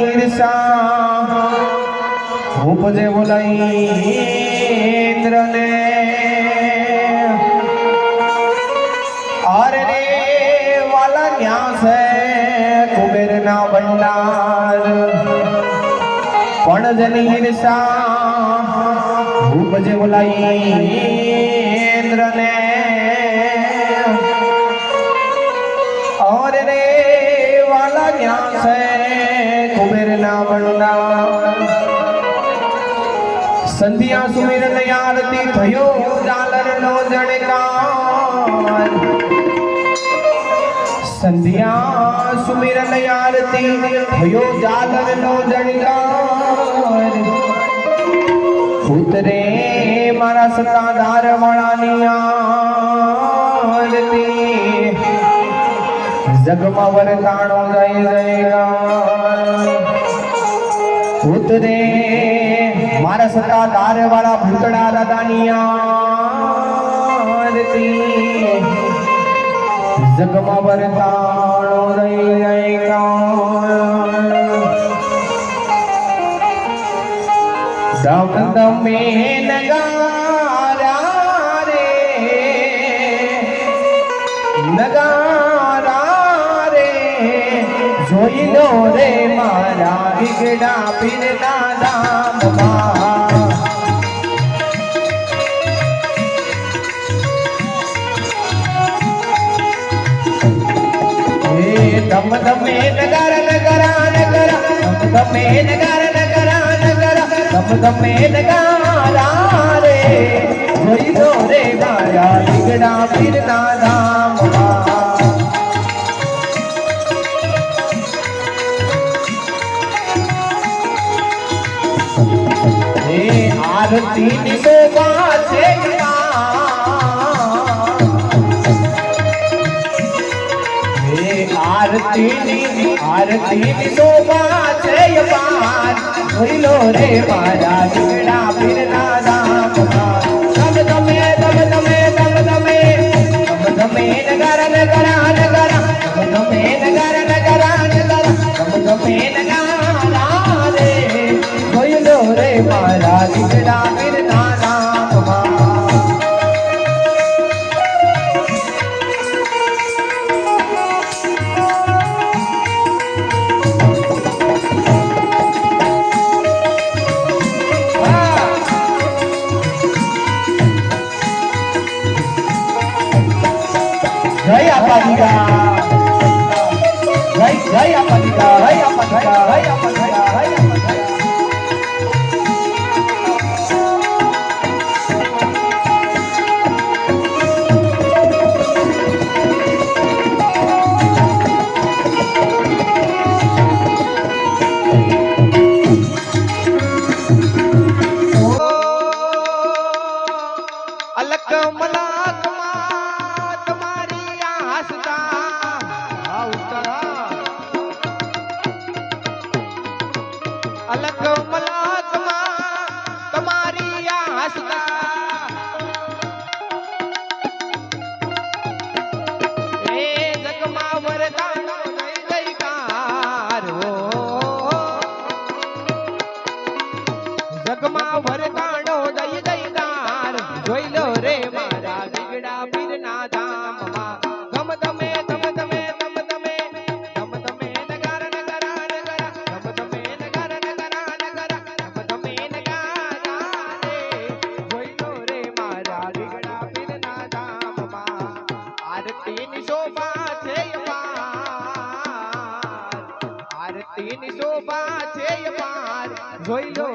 ઈર્ષા ઉપજે બોલાઈ ઇન્દ્રને. અરે રે, વાલા ન્યાસ કુબેરના ભંડાર. પણ જન ઈર્ષા ઉપજે બોલાઈ સંધ્યા સુમિરન આરતી થયો ઝાલર નો જણકાર. સંધ્યા સુમિરન આરતી થયો ઝાલર નો જણકાર. ઉતરે મારા સત્તાધાર વાળાની આરતી. જગમાં વરતાણો જય જય ઉતરે મારા સતા તાર વાળા ભૂતડા દાદાની આરતી. જગમાં વરતાણો રહી જય દમ દમે નગારા રે. નગારા રે. જોઈ લો રે મારા ગીગડા પીરના દામમાં दम दम नगारा नगारा नगारा। दम दम नगारा नगारा नगारा। दम दम नगारा रे जोरी दो रे गाया बिगड़ा फिरना धाम आरती निशोभा आरती आरती पार भूलो रे मारा बिगड़ा बिरना दाम दम दम। दम दम, नगर, नगरा नगरा। दम, नगर दम रे भूलो रे मारा बिगड़ा hey, Graças a આરતીની શોભા છે આરતીની શોભા છે જોઈ લો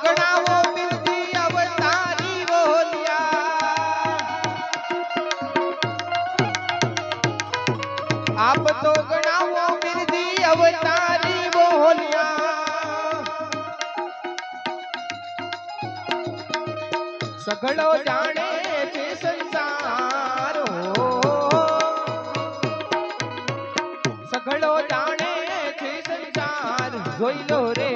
આપ તો ગણાવો બિરજી અવતારી બોલ્યા આપ તો ગણાવો બિરજી અવતારી બોલ્યા સઘળો જાણે છે સંસારો સઘળો જાણે છે સંસાર જોઈ લો રે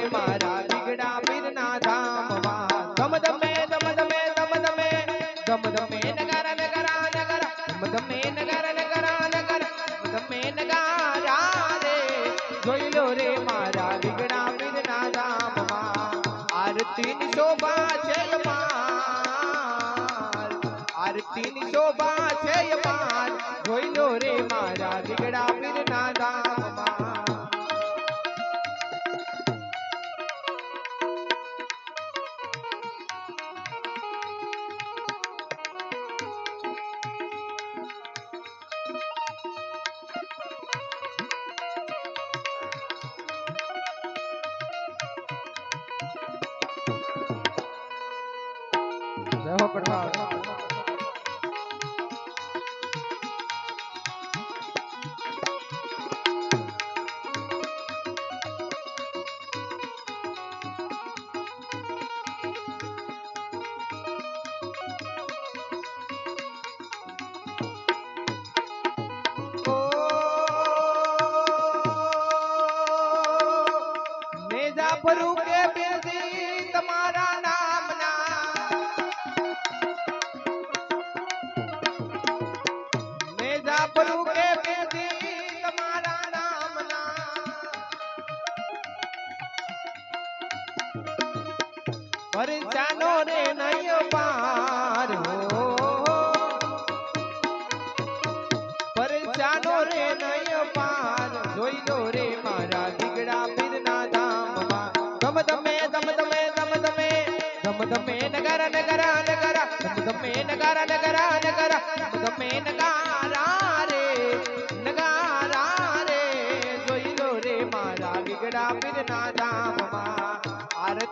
हो प्रभाव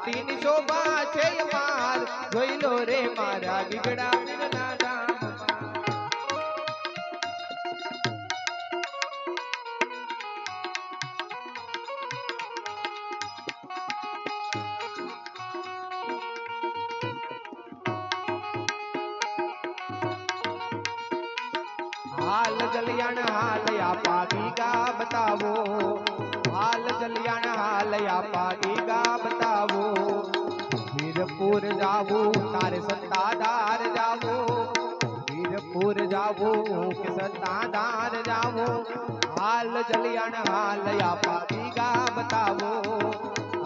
આરતીની શોભા છે માર જોઈ લો રે મારા દીકડા હાલ જલિયાણ હાલ આપા ગીગા બતાવો વીરપુર જાવો તારે સત્તાધાર જાવો વીરપુર જાવો કે સત્તાધાર જાવો હાલ જલિયાણ હાલ આપા ગીગા બતાવો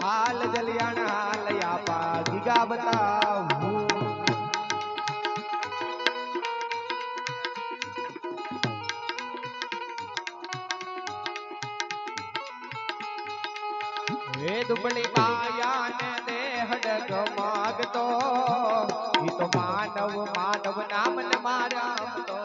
હાલ જલિયાણ હાલ આપા ગીગા બતાવો दुबली माया ने देह डगो मागतो। ही तो मानव मानव नाम न मारा तो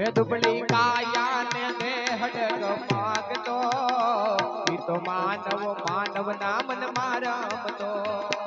ये दुबली काया ने देह माग तो ही तो मानव मानव नाम न मारा तो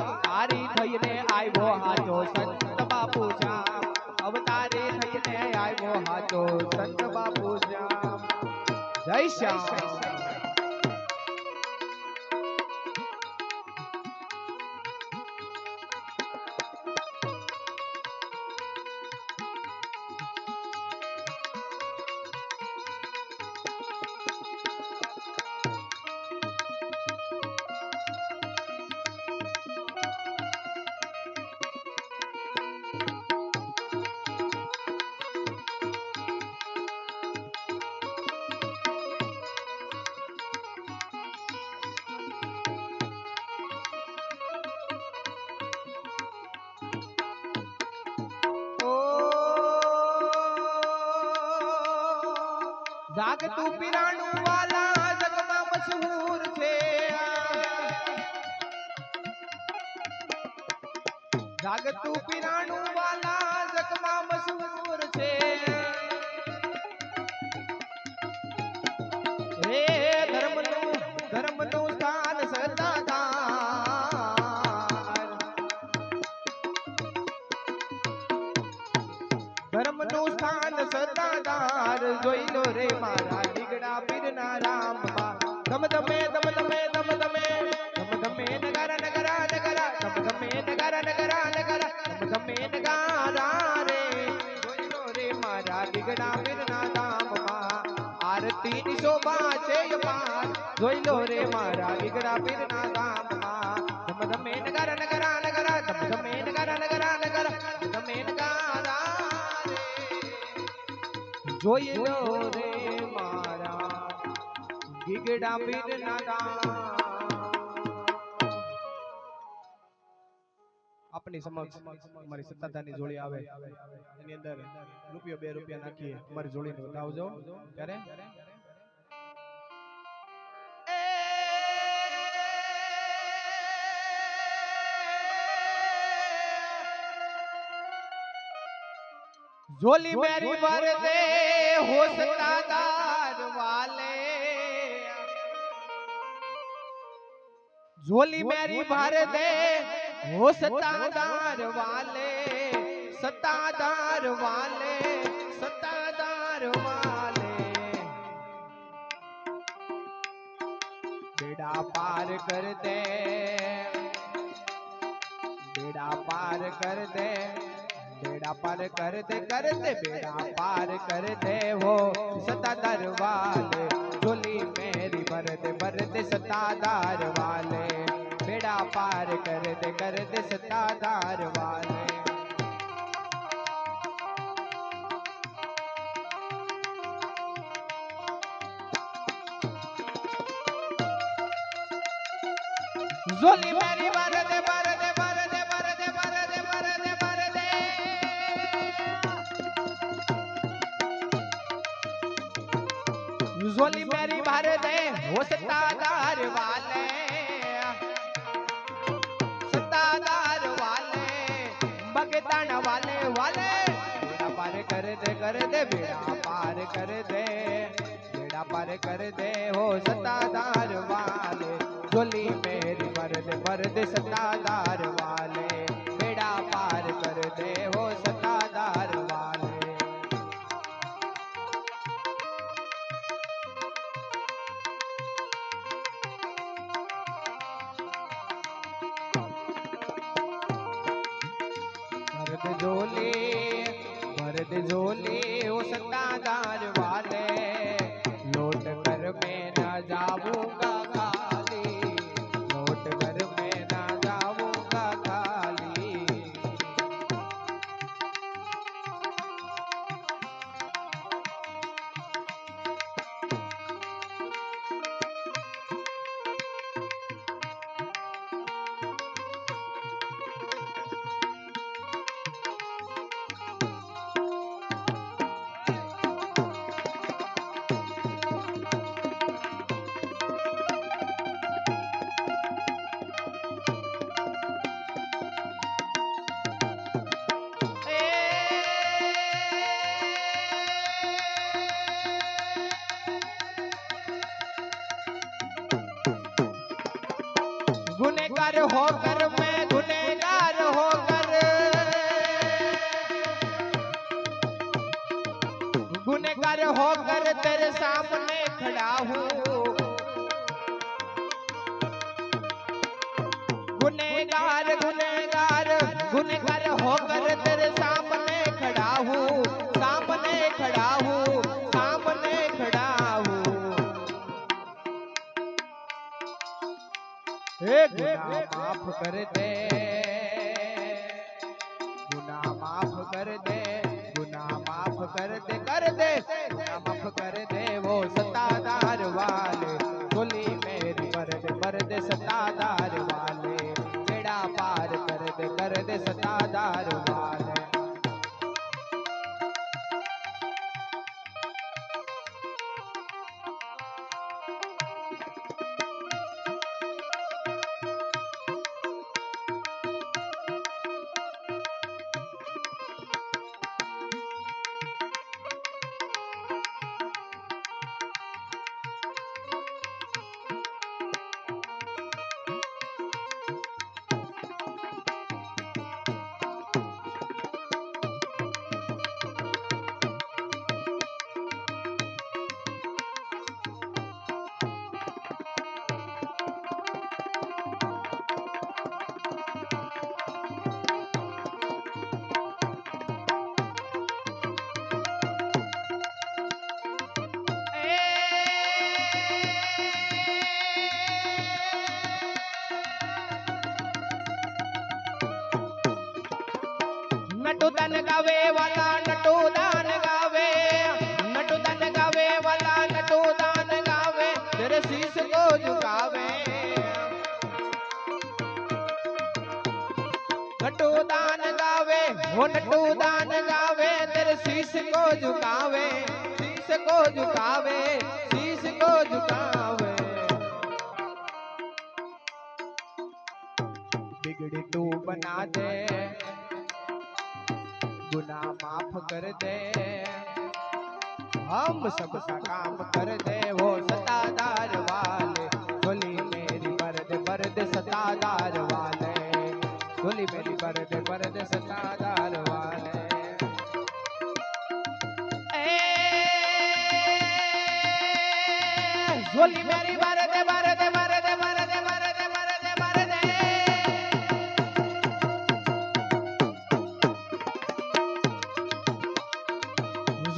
આવ્યો હાચો સંત બાપુ શ્યામ. અવતારે થઈને આવ્યો હાચો સંત બાપુ શ્યામ. જય શ્યામ. જાગતું પિરાણું વાલા જગમાં મશહૂર છે. જાગતું પિરાણું વાલા જગમાં મશહૂર સ્થાન સતાદાર જોઈ લો રે મારા દીકડા પીરના રામ ધમ ધમે ધમ ધમે ધમ ધમે. ધમ ધમે નગારા નગારા નગારા. ધમ ધમે નગારા નગારા નગારા. ધમ ધમે નગારા રે. જોઈ લો રે મારા દીકડા પીરના આરતી ની શોભા છે પાર જોઈ લો રે મારા દીકડા પીરના જોઈ લો રે મારા ગીગડા દામ આપની સમક્ષ અમારી સત્તાધારની જોડી આવે. એની અંદર રૂપિયો બે રૂપિયા નાખીએ. અમારી જોડીને બતાવજો. ત્યારે झोली मेरी भर दे हो सतादार वाले। झोली मेरी भर दे हो सतादार वाले। सतादार वाले सतादार वाले। बेड़ा पार कर दे बेड़ा पार कर दे। बेड़ा पार कर दे कर दे बेड़ा पार कर दे वो। सतादार वाले झोली मेरी भर दे भर दे सतादार वाले बेड़ा पार कर दे कर दे सतादार वाले झोली मेरी भर दे झोली मेरी भर दे हो सत्तादार वाले। सत्तादार वाले भगतान वाले वाले। बेड़ा पार कर दे कर दे, बेड़ा पार कर दे। बेड़ा पार कर दे, हो सत्तादार वाले। झोली मेरी भर दे भर दे सत्तादार वाले। बेड़ा पार कर दे, हो सत्तादार झोले ओ वाले। लौट कर मैं न जाऊँगा गुनेगार होकर मैं गुनेगार होकर। गुनेगार होकर तेरे सामने खड़ा हूँ। गुनेगार गुनेगार गुनेगार होकर तेरे सामने हे माफ़ कर दे। गुना माफ़ कर दे गुना माफ़ कर दे कर दे माफ़ कर दे वो सतादार गावे, वाला नटू दान गावे। नटू दन गावे, वाला नटू दान गावे। तेरे शीश को झुकावे। नटू दान गावे, वो नटू दान गावे। तेरे शीश को झुकावे, शीश को झुकावे, शीश को झुकावे। बिगड़ी तू बना दे। माफ़ कर दे। हम सबका काम कर दे, वो सतादार वाले। गोली मेरी बरद बरद सतादार वाले। गोली मेरी बरद बरद सतादार वाले। गोली मेरी बरद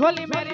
झोली मेरी